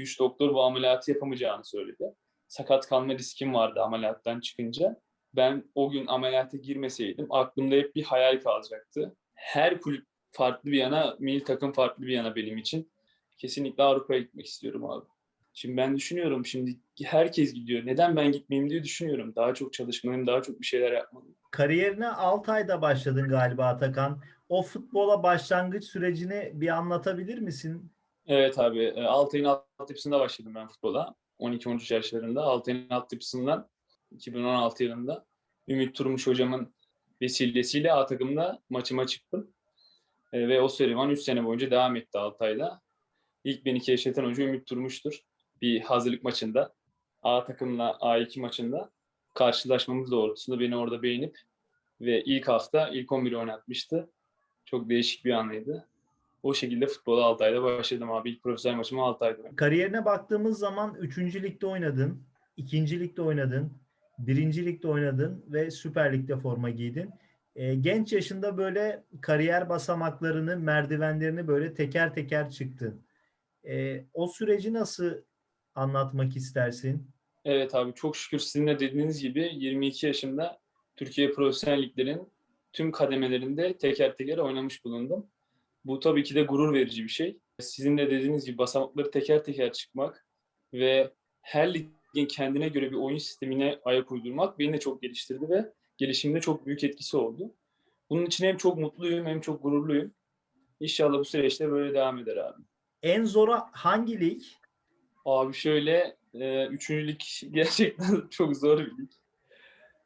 2-3 doktor bu ameliyatı yapamayacağını söyledi. Sakat kalma riskim vardı ameliyattan çıkınca. Ben o gün ameliyata girmeseydim aklımda hep bir hayal kalacaktı. Her kulüp farklı bir yana, milli takım farklı bir yana benim için. Kesinlikle Avrupa'ya gitmek istiyorum abi. Şimdi ben düşünüyorum şimdi herkes gidiyor. Neden ben gitmeyeyim diye düşünüyorum. Daha çok çalışmalıyım, daha çok bir şeyler yapmalıyım. Kariyerine Altay'da başladın galiba Atakan. O futbola başlangıç sürecini bir anlatabilir misin? Evet abi. e, Altay'ın altyapısında başladım ben futbola. 12-13 yaşlarında. Altay'ın altyapısından 2016 yılında Ümit Turmuş hocamın vesilesiyle A takımda maçıma çıktım. E, ve o serüven 3 sene boyunca devam etti Altay'da. İlk beni keşfeten hoca Ümit Turmuş'tur. Bir hazırlık maçında A takımla A2 maçında karşılaşmamız doğrultusunda beni orada beğenip ve ilk hafta ilk 11 oynatmıştı. Çok değişik bir anıydı. O şekilde futbola Altay'da başladım abi. İlk profesyonel maçımı Altay'da. Kariyerine baktığımız zaman 3. ligde oynadın, 2. ligde oynadın, 1. ligde oynadın ve Süper Lig'de forma giydin. E, genç yaşında böyle kariyer basamaklarını, merdivenlerini böyle teker teker çıktın. E, o süreci nasıl anlatmak istersin? Evet abi çok şükür sizin de dediğiniz gibi 22 yaşımda Türkiye Profesyonel Liglerin tüm kademelerinde teker teker oynamış bulundum. Bu tabii ki de gurur verici bir şey. Sizin de dediğiniz gibi basamakları teker teker çıkmak ve her ligin kendine göre bir oyun sistemine ayak uydurmak beni de çok geliştirdi ve gelişimde çok büyük etkisi oldu. Bunun için hem çok mutluyum hem çok gururluyum. İnşallah bu süreçte böyle devam eder abi. En zoru hangi lig? Abi şöyle e, üçüncülük gerçekten çok zor bir lig.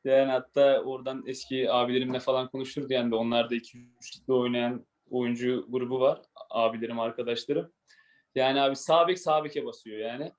Yani hatta oradan eski abilerimle falan konuşurdu yani de onlar da 2-3 ligde oynayan oyuncu grubu var. Abilerim, arkadaşlarım. Yani abi sağ bek sağ beke basıyor yani.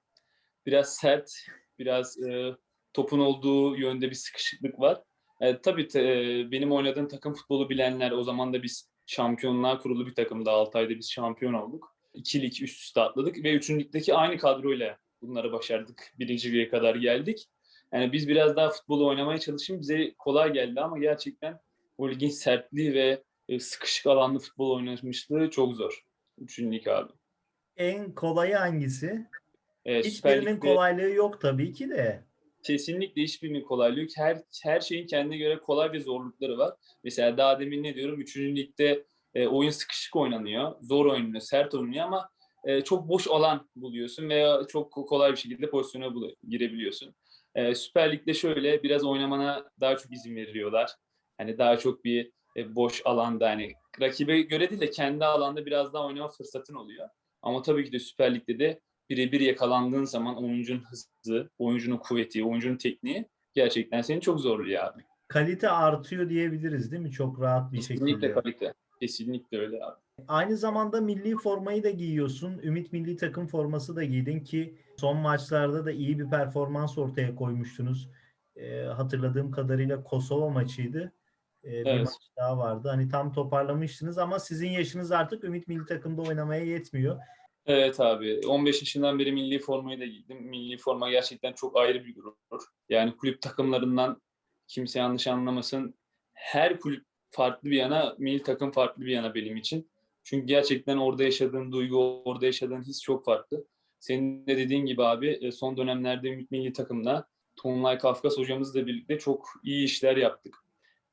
Biraz sert, biraz e, topun olduğu yönde bir sıkışıklık var. E, tabii te- benim oynadığım takım futbolu bilenler o zaman da biz şampiyonluğa kurulu bir takımda 6 ayda biz şampiyon olduk. 2 lig üst üste atladık ve 3. ligdeki aynı kadroyla bunları başardık. Birinci lige kadar geldik. Yani biz biraz daha futbolu oynamaya çalışın bize kolay geldi ama gerçekten o ligin sertliği ve e, sıkışık alanlı futbol oynamışlığı çok zor. Üçüncü lig abi. En kolayı hangisi? E, Hiçbirinin Lig'de kolaylığı yok tabii ki de. kesinlikle hiçbirinin kolaylığı yok. Her, her şeyin kendine göre kolay ve zorlukları var. Mesela daha demin ne diyorum? Üçüncü ligde e, oyun sıkışık oynanıyor. Zor oynanıyor, sert oynanıyor ama e, çok boş alan buluyorsun veya çok kolay bir şekilde pozisyona girebiliyorsun. E, Süper Lig'de şöyle biraz oynamana daha çok izin veriyorlar. Hani daha çok bir e, boş alanda hani rakibe göre değil de kendi alanda biraz daha oynama fırsatın oluyor. Ama tabii ki de Süper Lig'de de birebir yakalandığın zaman oyuncunun hızı, oyuncunun kuvveti, oyuncunun tekniği gerçekten seni çok zorluyor abi. Kalite artıyor diyebiliriz değil mi? Çok rahat bir Kesinlikle şekilde. kalite. Kesinlikle öyle abi. Aynı zamanda milli formayı da giyiyorsun. Ümit milli takım forması da giydin ki son maçlarda da iyi bir performans ortaya koymuştunuz. Ee, hatırladığım kadarıyla Kosova maçıydı. Ee, bir Evet. maç daha vardı. Hani tam toparlamıştınız ama sizin yaşınız artık Ümit milli takımda oynamaya yetmiyor. Evet abi. 15 yaşından beri milli formayı da giydim. Milli forma gerçekten çok ayrı bir gurur. Yani kulüp takımlarından kimse yanlış anlamasın. Her kulüp farklı bir yana, milli takım farklı bir yana benim için. Çünkü gerçekten orada yaşadığın duygu, orada yaşadığın his çok farklı. Senin de dediğin gibi abi e, son dönemlerde Ümit Milli Takım'la Tonlay Kafkas hocamızla birlikte çok iyi işler yaptık.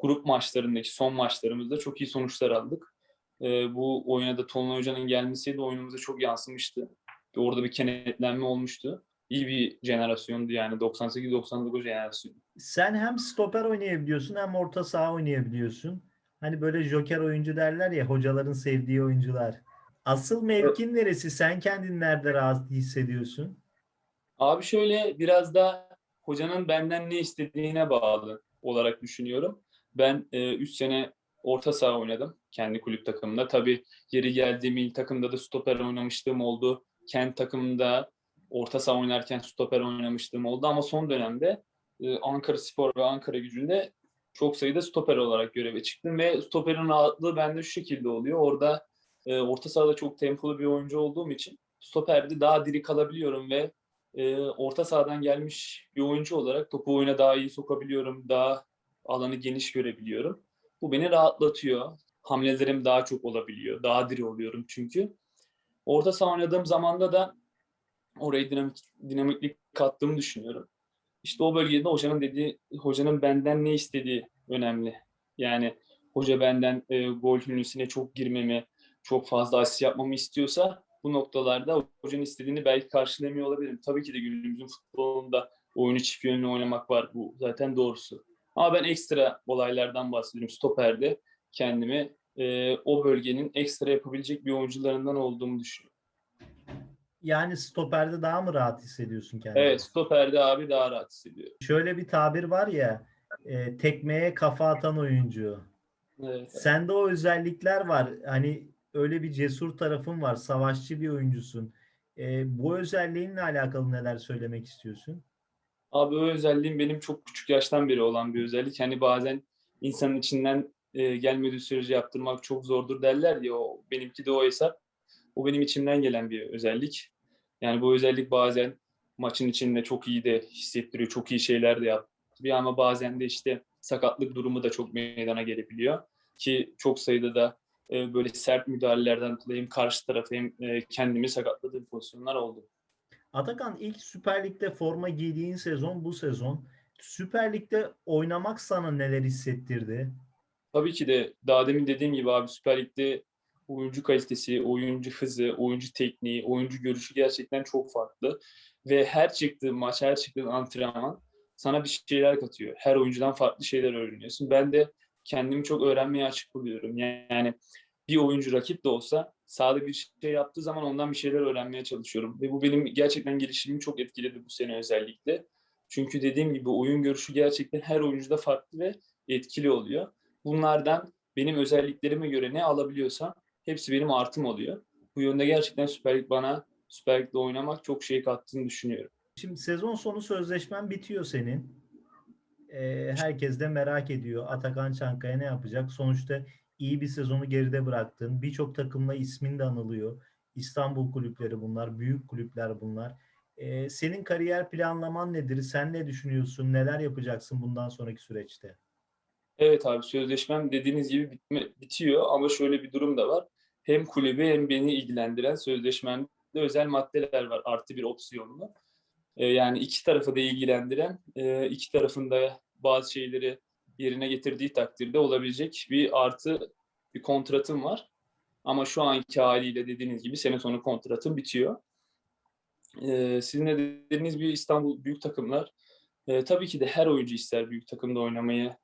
Grup maçlarındaki son maçlarımızda çok iyi sonuçlar aldık. E, bu oyuna da Tonlay Hoca'nın gelmesiyle oyunumuza çok yansımıştı. Orada bir kenetlenme olmuştu. İyi bir jenerasyondu yani 98-99 jenerasyonu. Sen hem stoper oynayabiliyorsun hem orta saha oynayabiliyorsun. Hani böyle joker oyuncu derler ya hocaların sevdiği oyuncular. Asıl mevkin neresi? Sen kendini nerede rahat hissediyorsun? Abi şöyle biraz da hocanın benden ne istediğine bağlı olarak düşünüyorum. Ben 3 sene orta saha oynadım kendi kulüp takımında. Tabii yeri geldi milli takımda da stoper oynamışlığım oldu. Kendi takımında orta saha oynarken stoper oynamışlığım oldu ama son dönemde e, Ankara Spor ve Ankara Gücü'nde çok sayıda stoper olarak göreve çıktım ve stoperin rahatlığı bende şu şekilde oluyor. Orada e, orta sahada çok tempolu bir oyuncu olduğum için stoperde daha diri kalabiliyorum ve e, orta sahadan gelmiş bir oyuncu olarak topu oyuna daha iyi sokabiliyorum. Daha alanı geniş görebiliyorum. Bu beni rahatlatıyor. Hamlelerim daha çok olabiliyor. Daha diri oluyorum çünkü. Orta saha oynadığım zamanda da oraya dinamik, dinamiklik kattığımı düşünüyorum. İşte o bölgede hocanın dediği, hocanın benden ne istediği önemli. Yani hoca benden e, gol hünnüsüne çok girmemi, çok fazla asist yapmamı istiyorsa bu noktalarda hocanın istediğini belki karşılamıyor olabilirim. Tabii ki de günümüzün futbolunda oyunu çift yönlü oynamak var. Bu zaten doğrusu. Ama ben ekstra olaylardan bahsediyorum. Stoper'de kendimi e, o bölgenin ekstra yapabilecek bir oyuncularından olduğumu düşünüyorum. Yani stoperde daha mı rahat hissediyorsun kendini? Evet, stoperde abi daha rahat hissediyorum. Şöyle bir tabir var ya, e, tekmeye kafa atan oyuncu. Evet. Sende o özellikler var. Hani öyle bir cesur tarafın var, savaşçı bir oyuncusun. E, bu özelliğinle alakalı neler söylemek istiyorsun? Abi o özelliğim benim çok küçük yaştan beri olan bir özellik. Hani bazen insanın içinden e, gelmediği sürece yaptırmak çok zordur derler ya. O, benimki de o hesap. O benim içimden gelen bir özellik. Yani bu özellik bazen maçın içinde çok iyi de hissettiriyor. Çok iyi şeyler de yaptırıyor ama bazen de işte sakatlık durumu da çok meydana gelebiliyor. Ki çok sayıda da e, böyle sert müdahalelerden dolayı hem karşı tarafı hem e, kendimi sakatladığım pozisyonlar oldu. Atakan ilk Süper Lig'de forma giydiğin sezon bu sezon. Süper Lig'de oynamak sana neler hissettirdi? Tabii ki de daha demin dediğim gibi abi Süper Lig'de oyuncu kalitesi, oyuncu hızı, oyuncu tekniği, oyuncu görüşü gerçekten çok farklı. Ve her çıktığın maç, her çıktığın antrenman sana bir şeyler katıyor. Her oyuncudan farklı şeyler öğreniyorsun. Ben de kendimi çok öğrenmeye açık buluyorum. Yani bir oyuncu rakip de olsa sahada bir şey yaptığı zaman ondan bir şeyler öğrenmeye çalışıyorum. Ve bu benim gerçekten gelişimimi çok etkiledi bu sene özellikle. Çünkü dediğim gibi oyun görüşü gerçekten her oyuncuda farklı ve etkili oluyor. Bunlardan benim özelliklerime göre ne alabiliyorsam hepsi benim artım oluyor. Bu yönde gerçekten Süper Lig bana Süper Lig'de oynamak çok şey kattığını düşünüyorum. Şimdi sezon sonu sözleşmen bitiyor senin. Ee, herkes de merak ediyor. Atakan Çankaya ne yapacak? Sonuçta iyi bir sezonu geride bıraktın. Birçok takımla ismin de anılıyor. İstanbul kulüpleri bunlar, büyük kulüpler bunlar. Ee, senin kariyer planlaman nedir? Sen ne düşünüyorsun? Neler yapacaksın bundan sonraki süreçte? Evet abi sözleşmem dediğiniz gibi bitme, bitiyor ama şöyle bir durum da var. Hem kulübü hem beni ilgilendiren sözleşmemde özel maddeler var artı bir opsiyonlu. Ee, yani iki tarafı da ilgilendiren, e, iki tarafın da bazı şeyleri yerine getirdiği takdirde olabilecek bir artı bir kontratım var. Ama şu anki haliyle dediğiniz gibi sene sonu kontratım bitiyor. Ee, sizin de dediğiniz bir İstanbul büyük takımlar. Ee, tabii ki de her oyuncu ister büyük takımda oynamayı,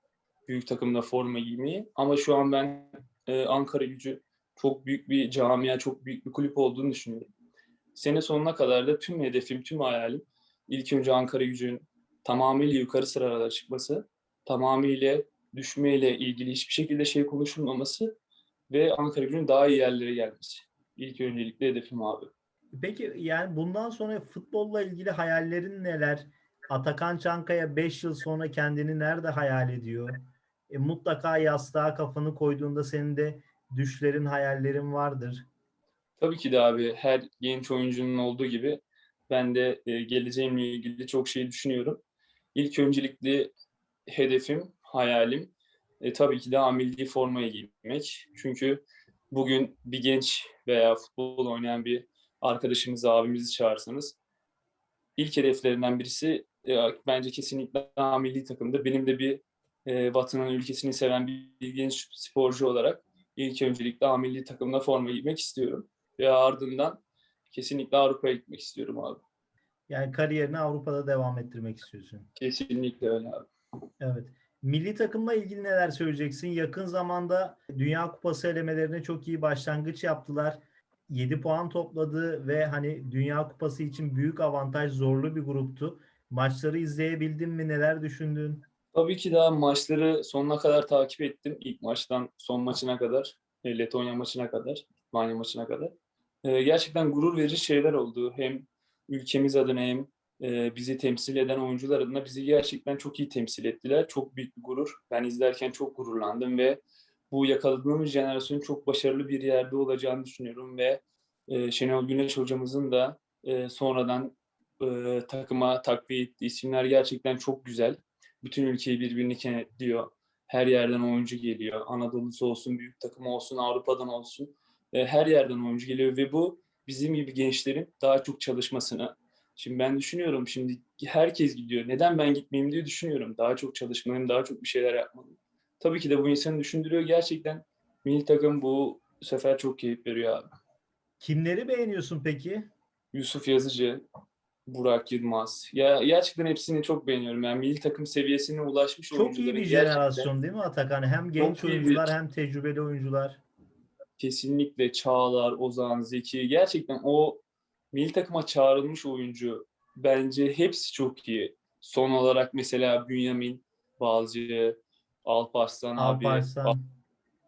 büyük takımda forma giymeyi. Ama şu an ben e, Ankara gücü çok büyük bir camia, çok büyük bir kulüp olduğunu düşünüyorum. Sene sonuna kadar da tüm hedefim, tüm hayalim ilk önce Ankara gücünün tamamıyla yukarı sıralara çıkması, tamamıyla düşmeyle ilgili hiçbir şekilde şey konuşulmaması ve Ankara gücünün daha iyi yerlere gelmesi. İlk öncelikle hedefim abi. Peki yani bundan sonra futbolla ilgili hayallerin neler? Atakan Çankaya 5 yıl sonra kendini nerede hayal ediyor? E, mutlaka yastığa kafanı koyduğunda senin de düşlerin, hayallerin vardır. Tabii ki de abi her genç oyuncunun olduğu gibi ben de e, geleceğimle ilgili çok şey düşünüyorum. İlk öncelikli hedefim, hayalim e, tabii ki de milli formayı giymek. Çünkü bugün bir genç veya futbol oynayan bir arkadaşımızı, abimizi çağırsanız ilk hedeflerinden birisi e, bence kesinlikle milli takımdır. Benim de bir e, vatanın ülkesini seven bir, bir genç sporcu olarak ilk öncelikle milli takımda forma giymek istiyorum. Ve ardından kesinlikle Avrupa'ya gitmek istiyorum abi. Yani kariyerini Avrupa'da devam ettirmek istiyorsun. Kesinlikle öyle abi. Evet. Milli takımla ilgili neler söyleyeceksin? Yakın zamanda Dünya Kupası elemelerine çok iyi başlangıç yaptılar. 7 puan topladı ve hani Dünya Kupası için büyük avantaj zorlu bir gruptu. Maçları izleyebildin mi? Neler düşündün? Tabii ki daha maçları sonuna kadar takip ettim. İlk maçtan son maçına kadar, e, Letonya maçına kadar, Litvanya maçına kadar. E, gerçekten gurur verici şeyler oldu. Hem ülkemiz adına hem e, bizi temsil eden oyuncular adına bizi gerçekten çok iyi temsil ettiler. Çok büyük bir gurur. Ben izlerken çok gururlandım ve bu yakaladığımız jenerasyonun çok başarılı bir yerde olacağını düşünüyorum ve e, Şenol Güneş hocamızın da e, sonradan e, takıma takviye ettiği isimler gerçekten çok güzel. Bütün ülkeyi birbirini kenetliyor. Her yerden oyuncu geliyor. Anadolu'su olsun, büyük takım olsun, Avrupa'dan olsun. Her yerden oyuncu geliyor ve bu bizim gibi gençlerin daha çok çalışmasına. Şimdi ben düşünüyorum şimdi herkes gidiyor. Neden ben gitmeyeyim diye düşünüyorum. Daha çok çalışmalıyım, daha çok bir şeyler yapmalıyım. Tabii ki de bu insanı düşündürüyor. Gerçekten milli takım bu sefer çok keyif veriyor abi. Kimleri beğeniyorsun peki? Yusuf Yazıcı, Burak Yılmaz. Ya gerçekten hepsini çok beğeniyorum. Yani milli takım seviyesine ulaşmış Çok iyi oyuncuların bir gerçekten jenerasyon değil mi Atakan? Hem genç iyi bir- oyuncular hem tecrübeli oyuncular. kesinlikle Çağlar, Ozan, Zeki gerçekten o milli takıma çağrılmış oyuncu bence hepsi çok iyi. Son olarak mesela Bünyamin Balcı, Alparslan abi, Alparslan.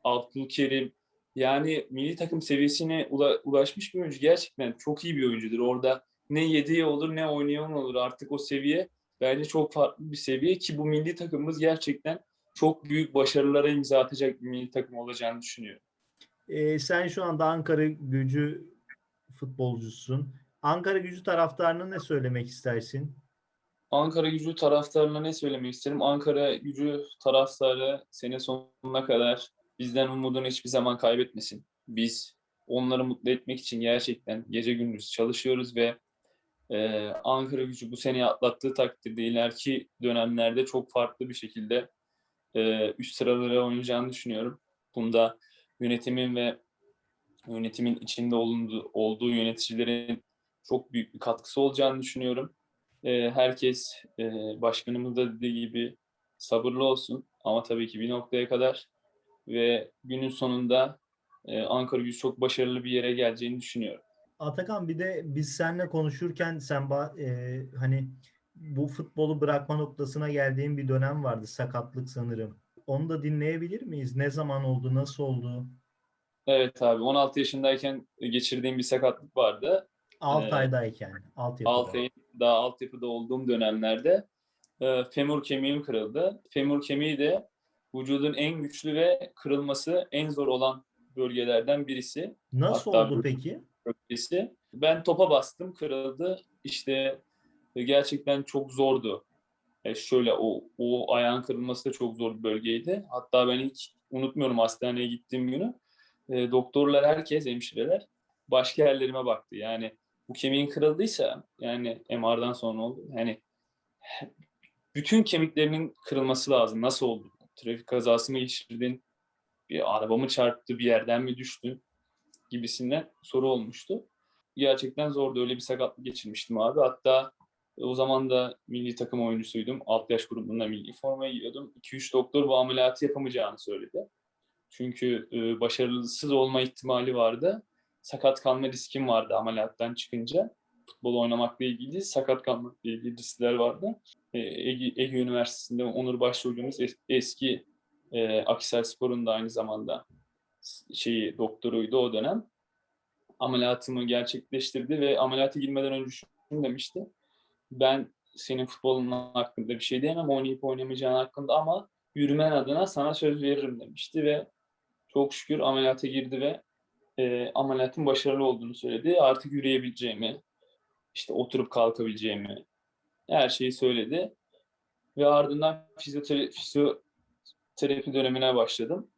Abdülkerim yani milli takım seviyesine ula- ulaşmış bir oyuncu gerçekten çok iyi bir oyuncudur. Orada ne yediği olur ne oynayan olur artık o seviye bence çok farklı bir seviye ki bu milli takımımız gerçekten çok büyük başarılara imza atacak bir milli takım olacağını düşünüyorum. Ee, sen şu anda Ankara gücü futbolcusun. Ankara gücü taraftarına ne söylemek istersin? Ankara gücü taraftarına ne söylemek isterim? Ankara gücü taraftarı sene sonuna kadar bizden umudunu hiçbir zaman kaybetmesin. Biz onları mutlu etmek için gerçekten gece gündüz çalışıyoruz ve e, Ankara gücü bu seneyi atlattığı takdirde ileriki dönemlerde çok farklı bir şekilde e, üst sıralara oynayacağını düşünüyorum. Bunda yönetimin ve yönetimin içinde olduğu, olduğu yöneticilerin çok büyük bir katkısı olacağını düşünüyorum. E, herkes e, başkanımız da dediği gibi sabırlı olsun ama tabii ki bir noktaya kadar ve günün sonunda e, Ankara gücü çok başarılı bir yere geleceğini düşünüyorum. Atakan bir de biz seninle konuşurken sen e, hani bu futbolu bırakma noktasına geldiğin bir dönem vardı sakatlık sanırım. Onu da dinleyebilir miyiz? Ne zaman oldu? Nasıl oldu? Evet abi 16 yaşındayken geçirdiğim bir sakatlık vardı. 6 Ee, aydayken. Altyapıda. Alt, daha altyapıda olduğum dönemlerde e, femur kemiğim kırıldı. Femur kemiği de vücudun en güçlü ve kırılması en zor olan bölgelerden birisi. Nasıl Hatta oldu peki? bölgesi. Ben topa bastım, kırıldı. İşte e, gerçekten çok zordu. E, şöyle o, o ayağın kırılması da çok zor bir bölgeydi. Hatta ben hiç unutmuyorum hastaneye gittiğim günü. E, doktorlar, herkes, hemşireler başka yerlerime baktı. Yani bu kemiğin kırıldıysa yani MR'dan sonra oldu. Yani bütün kemiklerinin kırılması lazım. Nasıl oldu? Trafik kazası mı geçirdin? Bir araba mı çarptı? Bir yerden mi düştün? Gibisinden soru olmuştu. Gerçekten zordu. Öyle bir sakatlık geçirmiştim abi. Hatta o zaman da milli takım oyuncusuydum. Alt yaş grubunda milli formaya giyiyordum. 2-3 doktor bu ameliyatı yapamayacağını söyledi. Çünkü e, başarısız olma ihtimali vardı. Sakat kalma riskim vardı ameliyattan çıkınca. Futbol oynamakla ilgili sakat kalmakla ilgili riskler vardı. E, Ege, Ege Üniversitesi'nde Onur Başvurduğumuz es- eski e, Akisar Spor'un da aynı zamanda şeyi doktoruydu o dönem. Ameliyatımı gerçekleştirdi ve ameliyata girmeden önce şunu demişti. Ben senin futbolun hakkında bir şey diyemem, oynayıp oynamayacağın hakkında ama yürümen adına sana söz veririm demişti ve çok şükür ameliyata girdi ve e, ameliyatın başarılı olduğunu söyledi. Artık yürüyebileceğimi, işte oturup kalkabileceğimi, her şeyi söyledi. Ve ardından fizyoterapi, fizyoterapi dönemine başladım.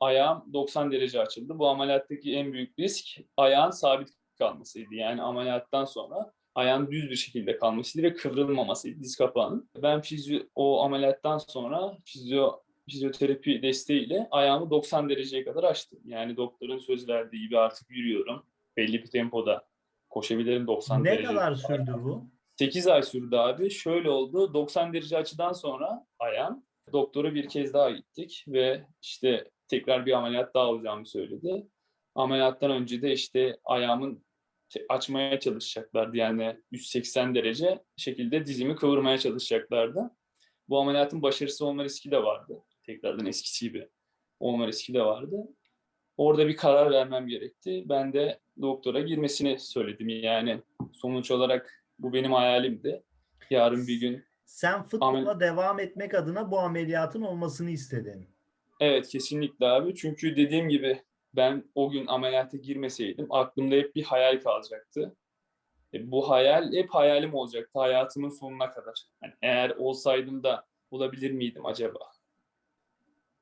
Ayağım 90 derece açıldı. Bu ameliyattaki en büyük risk ayağın sabit kalmasıydı. Yani ameliyattan sonra ayağın düz bir şekilde kalmasıydı ve kıvrılmamasıydı diz kapağının. Ben fizyo, o ameliyattan sonra fizyo, fizyoterapi desteğiyle ayağımı 90 dereceye kadar açtım. Yani doktorun söz verdiği gibi artık yürüyorum. Belli bir tempoda koşabilirim 90 Ne derece. kadar sürdü bu? 8 ay sürdü abi. Şöyle oldu. 90 derece açıdan sonra ayağım doktora bir kez daha gittik ve işte tekrar bir ameliyat daha olacağımı söyledi. Ameliyattan önce de işte ayağımın açmaya çalışacaklardı. Yani 180 derece şekilde dizimi kıvırmaya çalışacaklardı. Bu ameliyatın başarısı olma riski de vardı. Tekrardan eskisi gibi olma riski de vardı. Orada bir karar vermem gerekti. Ben de doktora girmesini söyledim. Yani sonuç olarak bu benim hayalimdi. Yarın bir gün Sen futbola Amel- devam etmek adına bu ameliyatın olmasını istedin. evet kesinlikle abi. Çünkü dediğim gibi ben o gün ameliyata girmeseydim aklımda hep bir hayal kalacaktı. E, bu hayal hep hayalim olacaktı hayatımın sonuna kadar. Yani eğer olsaydım da olabilir miydim acaba?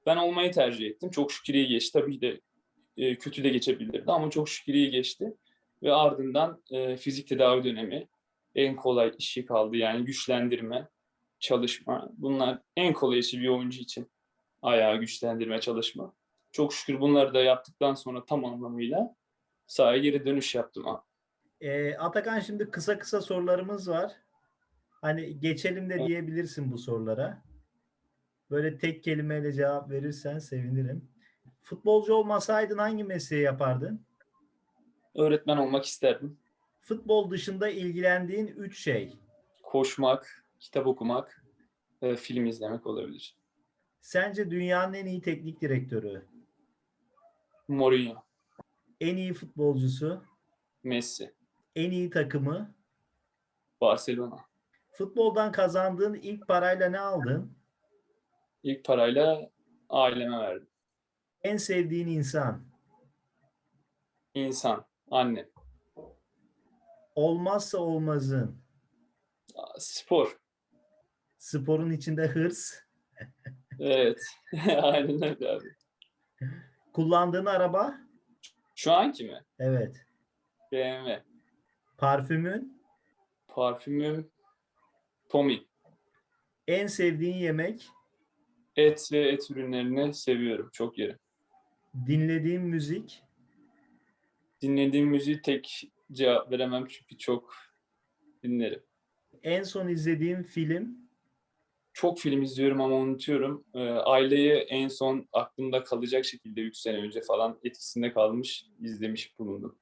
Ben olmayı tercih ettim. Çok şükür iyi geçti. Tabii ki de e, kötü de geçebilirdi ama çok şükür iyi geçti. Ve ardından e, fizik tedavi dönemi en kolay işi kaldı. Yani güçlendirme, çalışma. Bunlar en kolay işi bir oyuncu için. Ayağı güçlendirme, çalışma. Çok şükür bunları da yaptıktan sonra tam anlamıyla sahaya geri dönüş yaptım. abi. Ee, Atakan şimdi kısa kısa sorularımız var. Hani geçelim de diyebilirsin bu sorulara. Böyle tek kelimeyle cevap verirsen sevinirim. Futbolcu olmasaydın hangi mesleği yapardın? Öğretmen olmak isterdim. Futbol dışında ilgilendiğin üç şey. Koşmak, kitap okumak, e, film izlemek olabilir. Sence dünyanın en iyi teknik direktörü, Mourinho, en iyi futbolcusu, Messi, en iyi takımı, Barcelona. futboldan kazandığın ilk parayla ne aldın? İlk parayla aileme verdim. En sevdiğin insan, İnsan, annem, olmazsa olmazın, spor. sporun içinde hırs, Evet. Aynen öyle abi. kullandığın araba, Şu anki mi? evet, BMW. parfümün, Parfümüm Tommy. en sevdiğin yemek, Et ve et ürünlerini seviyorum. Çok yerim. dinlediğin müzik, Dinlediğim müziği tek cevap veremem çünkü çok dinlerim. en son izlediğin film, Çok film izliyorum ama unutuyorum. Ee, Aileyi en son aklımda kalacak şekilde 3 sene önce falan etkisinde kalmış, izlemiş bulundum.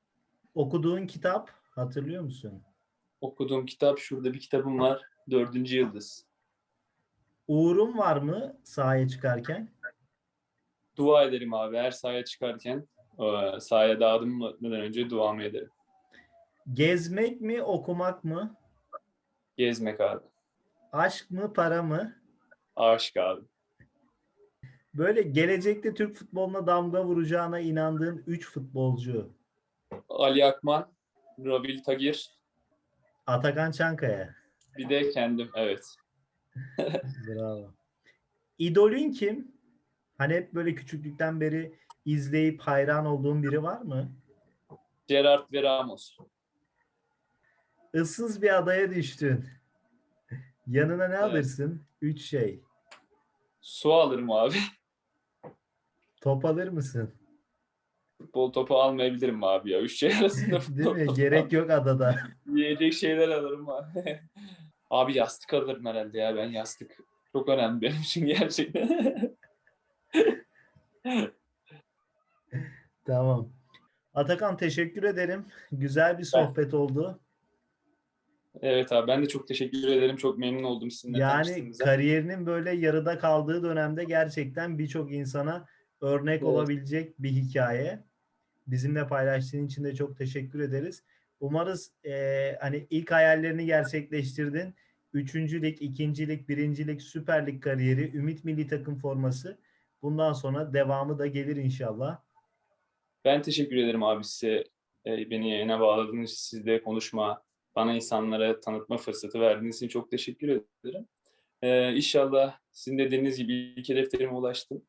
okuduğun kitap, hatırlıyor musun? Okuduğum kitap, şurada bir kitabım var. Dördüncü Yıldız. Uğurun var mı sahaya çıkarken? Dua ederim abi her sahaya çıkarken. e, Sahaya dağıtmadan önce duamı ederim. Gezmek mi, okumak mı? Gezmek abi. Aşk mı, para mı? Aşık abi. Böyle gelecekte Türk futboluna damga vuracağına inandığın 3 futbolcu. Ali Akman, Rabil Tagir, Atakan Çankaya. bir de kendim. Evet. Bravo. İdolün kim? Hani hep böyle küçüklükten beri izleyip hayran olduğun biri var mı? Gerard ve Ramos. Issız bir adaya düştün. Yanına ne Evet. alırsın? Üç şey. Su alırım abi. Top alır mısın? Futbol topu almayabilirim abi ya. Üç şey arasında Değil mi? Gerek yok adada. Yiyecek şeyler alırım abi. abi yastık alırım herhalde ya. Ben yastık çok önemli benim için gerçekten. Tamam. Atakan teşekkür ederim. Güzel bir sohbet oldu. evet abi ben de çok teşekkür ederim. Çok memnun oldum sizinle Yani tanıştığımıza. kariyerinin böyle yarıda kaldığı dönemde gerçekten birçok insana örnek Evet. olabilecek bir hikaye. Bizimle paylaştığın için de çok teşekkür ederiz. Umarız eee, hani ilk hayallerini gerçekleştirdin. Üçüncülük, ikincilik, birincilik, Süper Lig kariyeri, Ümit Milli Takım forması. Bundan sonra devamı da gelir inşallah. Ben teşekkür ederim abi size e, beni yayına bağladığınız için, sizle konuşma, bana insanlara tanıtma fırsatı verdiğiniz için çok teşekkür ederim. E, inşallah sizin de dediğiniz gibi ilk hedeflerime ulaştım.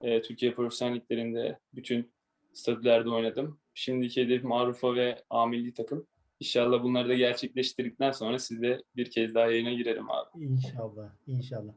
E, Türkiye Profesyonel Liglerinde bütün statülerde oynadım. Şimdiki hedefim Avrupa ve A takım. İnşallah bunları da gerçekleştirdikten sonra sizle bir kez daha yayına girerim abi. İnşallah, inşallah.